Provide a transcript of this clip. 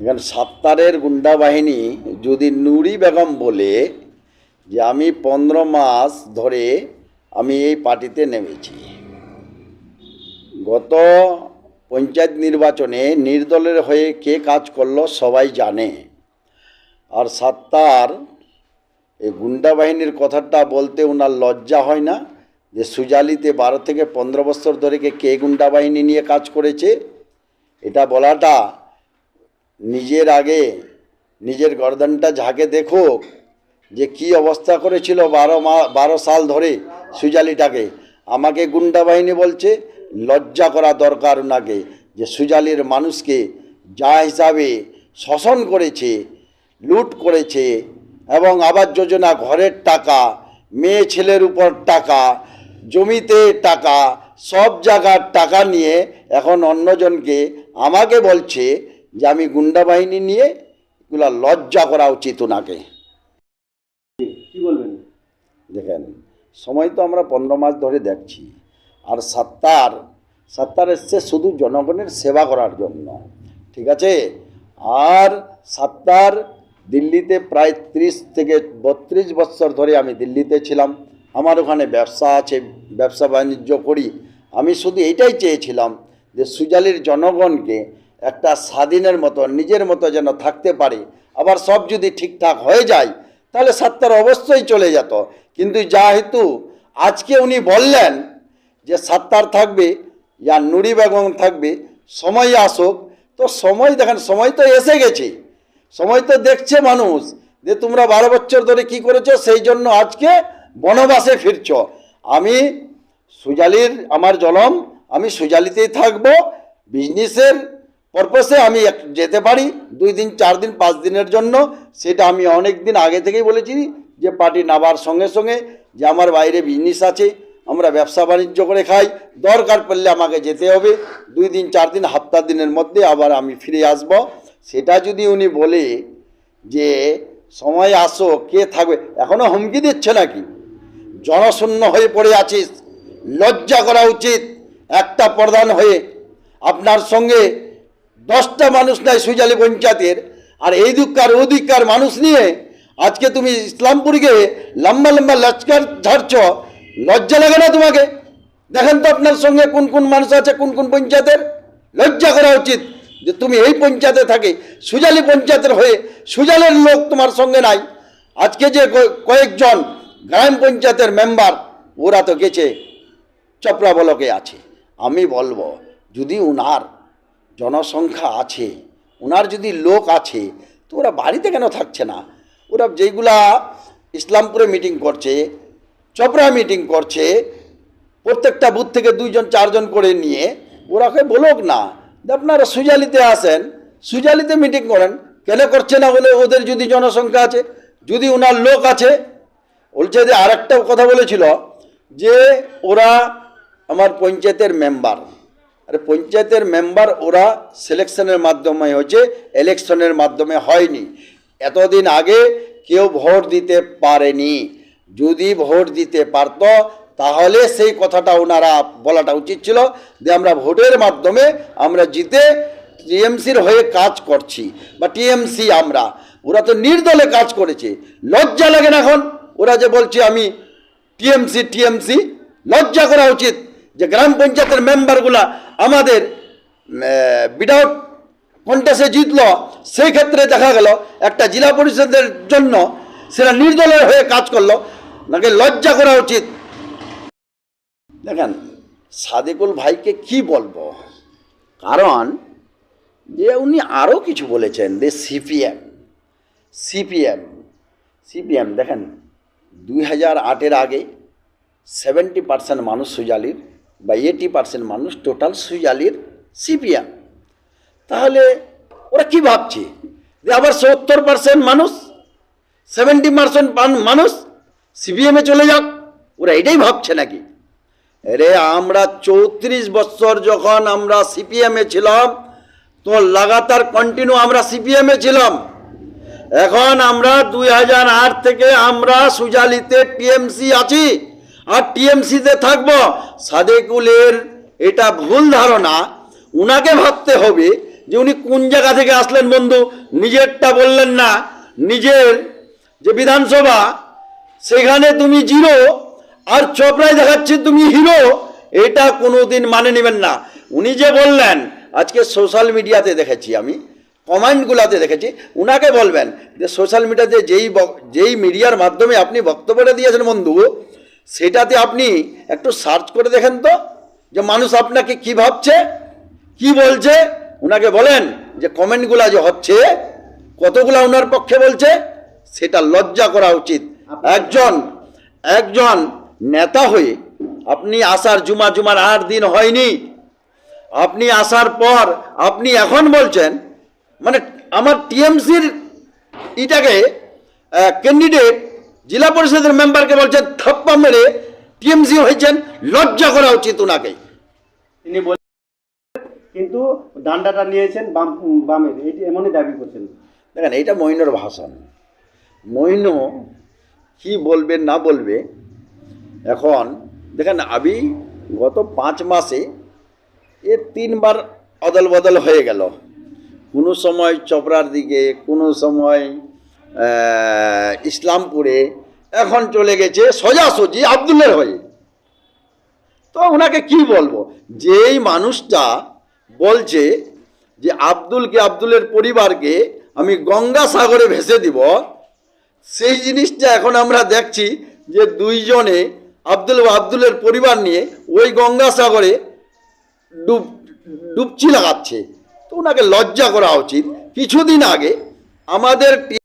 এখানে সাত্তারের গুন্ডা বাহিনী যদি নুরি বেগম বলে যে আমি পনেরো মাস ধরে আমি এই পার্টিতে নেমেছি, গত পঞ্চায়েত নির্বাচনে নির্দলের হয়ে কে কাজ করল সবাই জানে। আর সাত্তার এই গুন্ডা বাহিনীর কথাটা বলতে ওনার লজ্জা হয় না যে সুজালিতে বারো থেকে পনেরো বছর ধরে কে গুন্ডা বাহিনী নিয়ে কাজ করেছে? এটা বলাটা নিজের আগে, নিজের গর্দনটা ঝাঁকে দেখুক যে কি অবস্থা করেছিল বারো মা, বারো সাল ধরে সুজালিটাকে। আমাকে গুন্ডা বাহিনী বলছে, লজ্জা করা দরকার ওনাকে যে সুজালির মানুষকে যা হিসাবে শোষণ করেছে, লুট করেছে এবং আবাস যোজনা ঘরের টাকা, মেয়ে ছেলের উপর টাকা, জমিতে টাকা, সব জায়গার টাকা নিয়ে এখন অন্যজনকে আমাকে বলছে যে আমি গুন্ডা বাহিনী নিয়ে এগুলা লজ্জা করা উচিত ওনাকে। কি বলবেন? দেখেন সময় তো আমরা পনেরো মাস ধরে দেখছি। আর সাত্তার সাত্তার এসছে শুধু জনগণের সেবা করার জন্য। ঠিক আছে? আর সাত্তার দিল্লিতে প্রায় ত্রিশ থেকে বত্রিশ বছর ধরে আমি দিল্লিতে ছিলাম। আমার ওখানে ব্যবসা আছে ব্যবসা বাণিজ্য করি। আমি শুধু এইটাই চেয়েছিলাম যে সুজালির জনগণকে একটা স্বাধীনের মতো, নিজের মতো যেন থাকতে পারে। আবার সব যদি ঠিকঠাক হয়ে যায়, তাহলে সাত্তার অবশ্যই চলে যেত। কিন্তু যা হেতু আজকে উনি বললেন যে সাত্তার থাকবে, ইয়া নুরি বেগম থাকবে, সময় আসুক। তো সময় দেখেন, সময় তো এসে গেছে। সময় তো দেখছে মানুষ যে তোমরা বারো বছর ধরে কি করেছ, সেই জন্য আজকে বনবাসে ফিরছ। আমি সুজালির আমার জনম, আমি সুজালিতেই থাকব বিজনেসের পারপাসে আমি এক- যেতে পারি, দুই দিন, চার দিন, পাঁচ দিনের জন্য, সেটা আমি অনেক দিন আগে থেকেই বলেছি যে পার্টি নাবার সঙ্গে সঙ্গে যে আমার বাইরে বিজনেস আছে, আমরা ব্যবসা বাণিজ্য করে খাই, দরকার পড়লে আমাকে যেতে হবে, দুই দিন, চার দিন, হাপ্তা দিনের মধ্যে আবার আমি ফিরে আসব। সেটা যদি উনি বলে যে সময় আসো, কে থাকবে এখনও হুমকি দিচ্ছে নাকি? জনশূন্য হয়ে পড়ে আছিস, লজ্জা করা উচিত, একটা প্রধান হয়ে, আপনার সঙ্গে দশটা মানুষ নাই সুজালি পঞ্চায়েতের। আর এই দিককার ও দিককার মানুষ নিয়ে আজকে তুমি ইসলামপুরকে লম্বা লম্বা লস্কর ঝাড়ছ। লজ্জা লাগে না তোমাকে? দেখেন তো আপনার সঙ্গে কোন কোন মানুষ আছে, কোন কোন পঞ্চায়েতের? লজ্জা করা উচিত যে তুমি এই পঞ্চায়েতে থাকে। সুজালি পঞ্চায়েতের হয়ে সুজালের লোক তোমার সঙ্গে নাই। আজকে যে কয়- কয়েকজন গ্রাম পঞ্চায়েতের মেম্বার, ওরা তো গেছে। চপড়া বলকে আছে। আমি বলব, যদি উনার জনসংখ্যা আছে ওনার যদি লোক আছে, তো ওরা বাড়িতে কেন থাকছে না? ওরা যেইগুলা ইসলামপুরে মিটিং করছে চপড়া মিটিং করছে, প্রত্যেকটা বুথ থেকে দুইজন, চারজন করে নিয়ে ওরাকে বলুক না। আপনারা সুজালিতে আসেন সুজালিতে মিটিং করেন, কেন করছে না বলে ওদের যদি জনসংখ্যা আছে, যদি ওনার লোক আছে, বলছে যে আরেকটা কথা বলেছিল যে ওরা আমার পঞ্চায়েতের মেম্বার আরে পঞ্চায়েতের মেম্বার ওরা সিলেকশনের মাধ্যমে হয়েছে ইলেকশনের মাধ্যমে হয়নি। এতদিন আগে কেউ ভোট দিতে পারেনি। যদি ভোট দিতে পারত, তাহলে সেই কথাটা ওনারা বলাটা উচিত ছিল যে আমরা ভোটের মাধ্যমে আমরা জিতে টিএমসির হয়ে কাজ করছি। বা টিএমসি আমরা, ওরা তো নির্দলে কাজ করেছে। লজ্জা লাগে না এখন? ওরা যে বলছে আমি টিএমসি টিএমসি, লজ্জা করা উচিত। যে গ্রাম পঞ্চায়েতের মেম্বারগুলা আমাদের উইদাউট কন্টাসে জিতলো, সেই ক্ষেত্রে দেখা গেল একটা জেলা পরিষদের জন্য সেটা নির্দলের হয়ে কাজ করল। নাকি লজ্জা করা উচিত। দেখেন, সাদেকুল ভাইকে কি বলব? কারণ, যে উনি আরও কিছু বলেছেন যে সিপিএম সিপিএম সিপিএম দেখেন, দুই হাজার আটের আগে সেভেন্টি পার্সেন্ট মানুষ সুজালির বা এইটি পার্সেন্ট মানুষ টোটাল সুজালির সিপিএম তাহলে ওরা কি ভাবছে? যে আবার সত্তর পার্সেন্ট মানুষ সেভেন্টি পার্সেন্ট মানুষ সিপিএমে চলে যাক? ওরা এটাই ভাবছে নাকি? রে আমরা চৌত্রিশ বছর যখন আমরা সিপিএমে ছিলাম, তো লাগাতার কন্টিনিউ আমরা সিপিএমে ছিলাম। এখন আমরা দুই হাজার আট থেকে আমরা সুজালিতে টিএমসি আছি। আর টিএমসিতে থাকব, সাদেকুলের এটা ভুল ধারণা, উনাকে ভাবতে হবে যে উনি কোন জায়গা থেকে আসলেন বন্ধু? নিজেরটা বললেন না। নিজের যে বিধানসভা, সেখানে তুমি জিরো, আর চপড়ায় দেখাচ্ছে তুমি হিরো, এটা কোনোদিন মানে নেবেন না। উনি যে বললেন, আজকে সোশ্যাল মিডিয়াতে দেখেছি আমি কমেন্টগুলোতে দেখেছি, উনাকে বলবেন যে সোশ্যাল মিডিয়াতে যেই যেই মিডিয়ার মাধ্যমে আপনি বক্তব্যটা দিয়েছেন বন্ধু সেটাতে আপনি একটু সার্চ করে দেখেন তো, যে মানুষ আপনাকে কি ভাবছে, কি বলছে ওনাকে বলেন যে কমেন্টগুলো যে হচ্ছে, কতগুলা ওনার পক্ষে বলছে, সেটা লজ্জা করা উচিত। একজন একজন নেতা হয়ে আপনি আসার জুমা জুমার আট দিন হয়নি, আপনি আসার পর আপনি এখন বলছেন মানে আমার টিএমসির ইটাকে ক্যান্ডিডেট জেলা পরিষদের মেম্বারকে বলছেন থাপ্পা মেরে টিএমসি হয়েছেন লজ্জা করা উচিত ওনাকে তিনি কিন্তু ডান্ডাটা নিয়েছেন বাম বামের এটি এমনই দাবি করছেন। দেখেন এইটা মইনুর ভাষণ। মইনু কি বলবে না বলবে এখন দেখেন আমি গত পাঁচ মাসে এ তিনবার অদল বদল হয়ে গেল। কোনো সময় চপড়ার দিকে কোনো সময় ইসলামপুরে এখন চলে গেছে সোজাসুজি আবদুল্লের হয়ে। তো ওনাকে কি বলব? যেই মানুষটা বলছে যে আব্দুলকে, আব্দুলের পরিবারকে আমি গঙ্গা সাগরে ভেসে দিব, সেই জিনিসটা এখন আমরা দেখছি যে দুইজনে আব্দুল আব্দুলের পরিবার নিয়ে ওই গঙ্গা সাগরে ডুব ডুবছি লাগাচ্ছে। তো ওনাকে লজ্জা করা উচিত। কিছুদিন আগে আমাদের